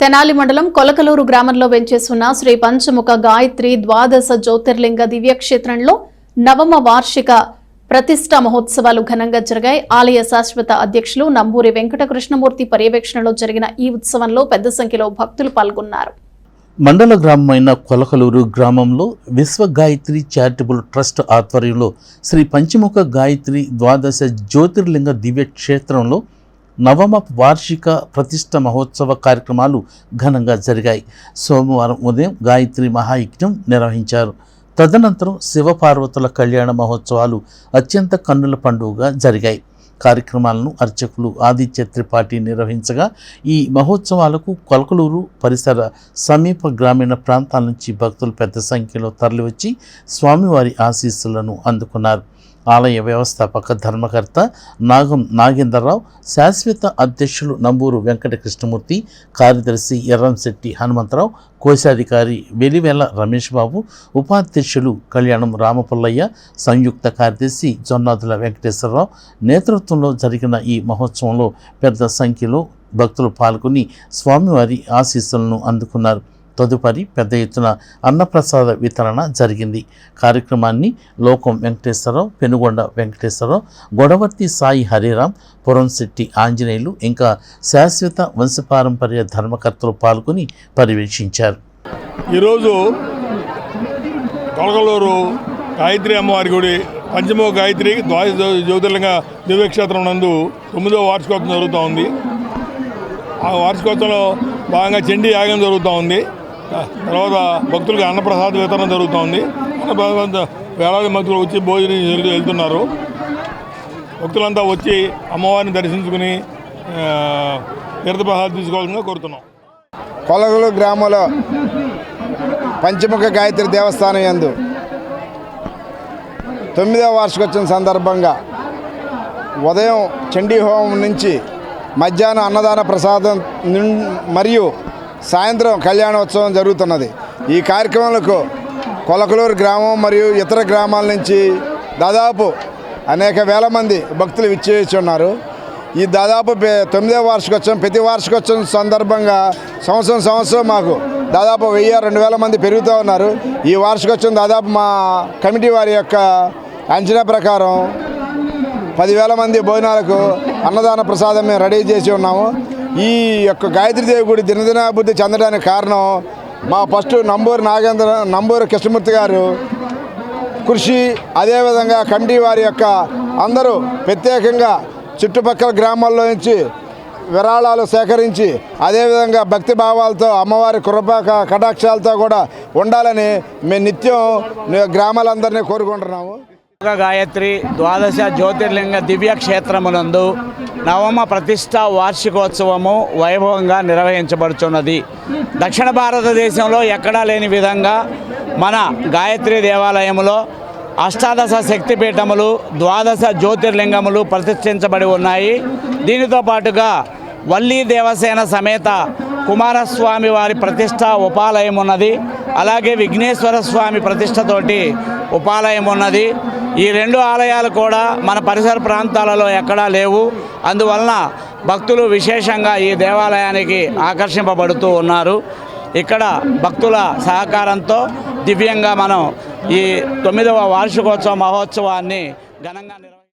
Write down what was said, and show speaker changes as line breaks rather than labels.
తెనాలి మండలం కొలకలూరు గ్రామంలో వెంచేసున్న శ్రీ పంచముఖ గాయత్రి ద్వాదశ జ్యోతిర్లింగ దివ్యక్షేత్రంలో నవమ వార్షిక ప్రతిష్ట మహోత్సవాలు ఘనంగా జరిగాయి. ఆలయ శాశ్వత అధ్యక్షులు నంబూరి వెంకటకృష్ణమూర్తి పర్యవేక్షణలో జరిగిన ఈ ఉత్సవంలో పెద్ద సంఖ్యలో భక్తులు పాల్గొన్నారు.
మండల గ్రామమైన కొలకలూరు గ్రామంలో విశ్వ గాయత్రి చారిటబుల్ ట్రస్ట్ ఆధ్వర్యంలో శ్రీ పంచముఖ గాయత్రి ద్వాదశ జ్యోతిర్లింగ దివ్యక్షేత్రంలో నవమ వార్షిక ప్రతిష్ట మహోత్సవ కార్యక్రమాలు ఘనంగా జరిగాయి. సోమవారం ఉదయం గాయత్రి మహాయజ్ఞం నిర్వహించారు. తదనంతరం శివపార్వతుల కళ్యాణ మహోత్సవాలు అత్యంత కన్నుల పండుగగా జరిగాయి. కార్యక్రమాలను అర్చకులు ఆదిత్య త్రిపాఠి నిర్వహించగా ఈ మహోత్సవాలకు కొలకలూరు పరిసర సమీప గ్రామీణ ప్రాంతాల నుంచి భక్తులు పెద్ద సంఖ్యలో తరలివచ్చి స్వామివారి ఆశీస్సులను అందుకున్నారు. ఆలయ వ్యవస్థాపక ధర్మకర్త నాగం నాగేంద్రరావు శాశ్వత అధ్యక్షులు నంబూరు వెంకట కృష్ణమూర్తి కార్యదర్శి ఎర్రంశెట్టి హనుమంతరావు కోశాధికారి వెలివెల రమేష్ బాబు ఉపాధ్యక్షులు కళ్యాణం రామపుల్లయ్య సంయుక్త కార్యదర్శి జొన్నాదుల వెంకటేశ్వరరావు. నేతృత్వంలో జరిగిన ఈ మహోత్సవంలో పెద్ద సంఖ్యలో భక్తులు పాల్గొని స్వామివారి ఆశీస్సులను అందుకున్నారు. తదుపరి పెద్ద ఎత్తున అన్నప్రసాద వితరణ జరిగింది. కార్యక్రమాన్ని లోకం వెంకటేశ్వరరావు పెనుగొండ వెంకటేశ్వరరావు గొడవర్తి సాయి హరిరాం పురంశెట్టి ఆంజనేయులు ఇంకా శాశ్వత వంశపారంపర్య ధర్మకర్తలు పాల్గొని పర్యవేక్షించారు.
ఈరోజు కొలగలూరు గాయత్రి అమ్మవారి గుడి పంచమో గాయత్రి ద్వాద జ్యోతిర్లింగ దివ్యక్షేత్రం నందు తొమ్మిదవ వార్షికోత్సవం జరుగుతూ ఉంది. ఆ వార్షికోత్సవంలో భాగంగా చండీ యాగం జరుగుతూ ఉంది. తర్వాత భక్తులకు అన్నప్రసాద వితరణ జరుగుతోంది. అన్నప్రసాద వేలాది భక్తులు వచ్చి భోజనం వెళ్తున్నారు. భక్తులంతా వచ్చి అమ్మవారిని దర్శించుకుని ఆ, తీర్థప్రసాదం తీసుకోవాలని కోరుతున్నాం.
కొలగలు గ్రామంలో పంచముఖ గాయత్రి దేవస్థానం యందు తొమ్మిదవ వార్షికోత్సవం సందర్భంగా ఉదయం చండీ హోమం నుంచి మధ్యాహ్నం అన్నదాన ప్రసాదం మరియు సాయంత్రం కళ్యాణోత్సవం జరుగుతున్నది. ఈ కార్యక్రమాలకు కొలకలూరు గ్రామం మరియు ఇతర గ్రామాల నుంచి దాదాపు అనేక వేల మంది భక్తులు విచ్చేసి ఉన్నారు ఈ దాదాపు పె- తొమ్మిదవ వార్షికోత్సవం ప్రతి వార్షికోత్సవం సందర్భంగా సంవత్సరం సంవత్సరం మాకు దాదాపు వెయ్యి రెండు వేల మంది పెరుగుతూ ఉన్నారు. ఈ వార్షికోత్సవం దాదాపు మా కమిటీ వారి యొక్క అంచనా ప్రకారం పదివేల మంది భోజనాలకు అన్నదాన ప్రసాదం మేము రెడీ చేసి ఉన్నాము. ఈ యొక్క గాయత్రీదేవి గుడి దినదినాభివృద్ధి చెందడానికి కారణం మా ఫస్ట్ నంబూరు నాగేంద్ర నంబూరు కృష్ణమూర్తి గారు. కృషి అదేవిధంగా కంటి వారి యొక్క అందరూ ప్రత్యేకంగా చుట్టుపక్కల గ్రామాల్లో నుంచి విరాళాలు సేకరించి అదేవిధంగా భక్తి భావాలతో అమ్మవారి కృప కటాక్షాలతో కూడా ఉండాలని మేము నిత్యం గ్రామాలందరినీ కోరుకుంటున్నాము.
గాయత్రి ద్వాదశ జ్యోతిర్లింగ దివ్యక్షేత్రమునందు నవమ ప్రతిష్ట వార్షికోత్సవము వైభవంగా నిర్వహించబడుచున్నది. దక్షిణ భారతదేశంలో ఎక్కడా లేని విధంగా మన గాయత్రి దేవాలయములో అష్టాదశ శక్తిపీఠములు ద్వాదశ జ్యోతిర్లింగములు ప్రతిష్ఠించబడి ఉన్నాయి. దీనితో పాటుగా వల్లీ దేవసేన సమేత కుమారస్వామి వారి ప్రతిష్ట ఉపాలయం ఉన్నది అలాగే విఘ్నేశ్వర స్వామి ప్రతిష్టతోటి ఉపాలయం ఉన్నది ఈ రెండు ఆలయాలు కూడా మన పరిసర ప్రాంతాలలో ఎక్కడా లేవు. అందువలన భక్తులు విశేషంగా ఈ దేవాలయానికి ఆకర్షింపబడుతూ ఉన్నారు. ఇక్కడ భక్తుల సహకారంతో దివ్యంగా మనం ఈ తొమ్మిదవ వార్షికోత్సవ మహోత్సవాన్ని ఘనంగా